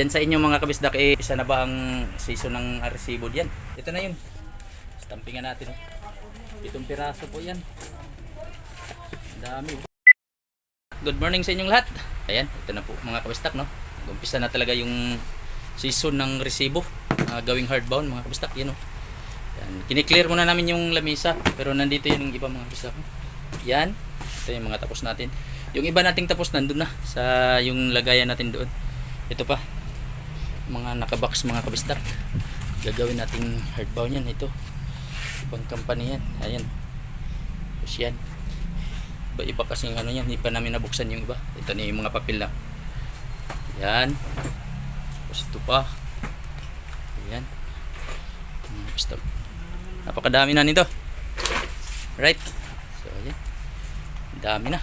Yan sa inyo mga kabisdak, eh, isa na ba ang season ng resibo diyan? Ito na yun. Stampingan natin. Oh. Pitong piraso po yan. Dami. oh. Good morning sa inyong lahat. Ayan, ito na po mga kabistak, no? Umpisa na talaga yung season ng resibo. Ah, gawing hardbound mga kabistak, yun oh. Yan. Kiniklear muna namin yung lamisa, pero nandito yun yung iba mga kabistak. Yan. Ito yung mga tapos natin. Yung iba nating tapos nandun na sa yung lagayan natin doon. Ito pa. Mga nakabox mga kabistak. Gagawin nating hardbound yan. Ito. Ibang company yan. Ayan. Tapos yan. Iba-iba kasi yung ano yan. Hindi pa namin nabuksan yung iba. Ito na yung mga papel na. Yan. Tapos ito pa. Ayan. Mga kabistak. Napakadami na nito. Right. So, ayan. Dami na.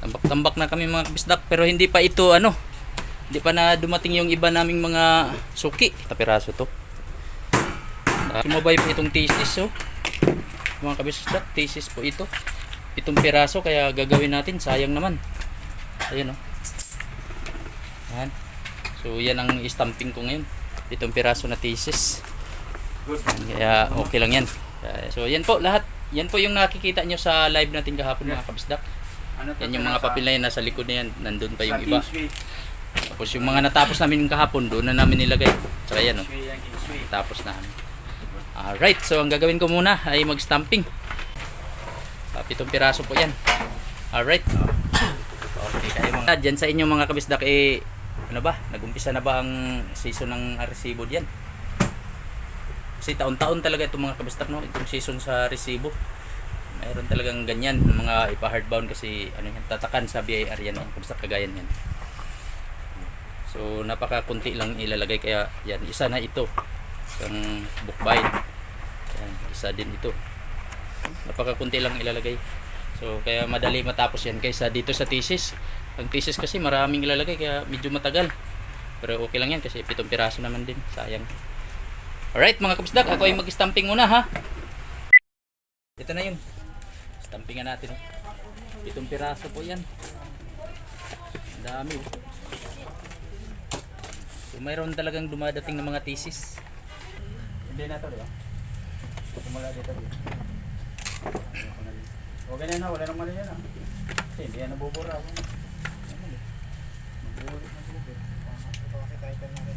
Tambak-tambak na kami mga kabisdak pero hindi pa ito ano. Hindi pa na dumating yung iba naming mga suki. Tapiraso to. Uh, sumabay po itong thesis oh. Mga kabisdak, thesis po ito. Itong piraso kaya gagawin natin. Sayang naman. Ayan oh. Yan. So yan ang stamping ko ngayon. Itong piraso na thesis. Kaya okay lang yan. Kaya- So yan po lahat. Yan po yung nakikita nyo sa live natin kahapon mga kabisdak. Ano Yan yung mga papel na yan nasa likod na yan. Nandun pa yung iba. Tapos yung mga natapos namin kahapon doon na namin nilagay. Tsaka yan oh. Tapos na. Alright, so ang gagawin ko muna ay mag-stamping. Pitong piraso po yan. Alright. Okay, kayo mga... Diyan sa inyo mga kabisdak, eh, ano ba? Nagumpisa na ba ang season ng resibo diyan? Kasi taon-taon talaga itong mga kabisdak, no? Itong season sa resibo. Mayroon talagang ganyan, mga ipa-hardbound kasi ano yan, tatakan sa BIR yan, mga kabisdak kagayan yan. So, napaka-kunti lang ilalagay. Kaya yan, isa na ito. Ang bookbind yan, isa din ito. Napakakunti lang ilalagay. So kaya madali matapos yan kaysa dito sa thesis. Ang thesis kasi maraming ilalagay kaya medyo matagal. Pero okay lang yan kasi pitong piraso naman din. Sayang. Alright mga kabisdak ako ay mag stamping muna ha? Ito na yun. Stampingan natin oh. pitong piraso po yan. Ang dami oh. So mayroon talagang dumadating ng mga thesis Hindi na to, di ba? Simula dito. dito. O ganyan na, wala nang mali yan ah. Kasi hindi yan nabubura ako. Mabulit na sila. Ito kasi title natin.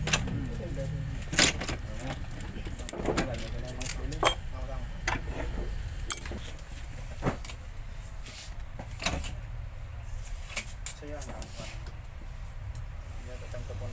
Saya na. Hindi na tatang tapon.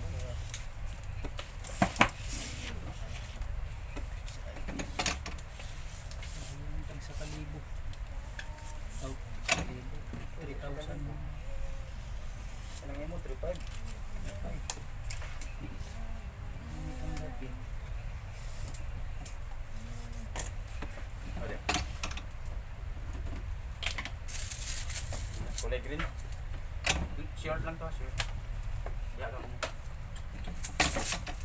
Kulay green. Short lang to, short. Yeah, oh. lang.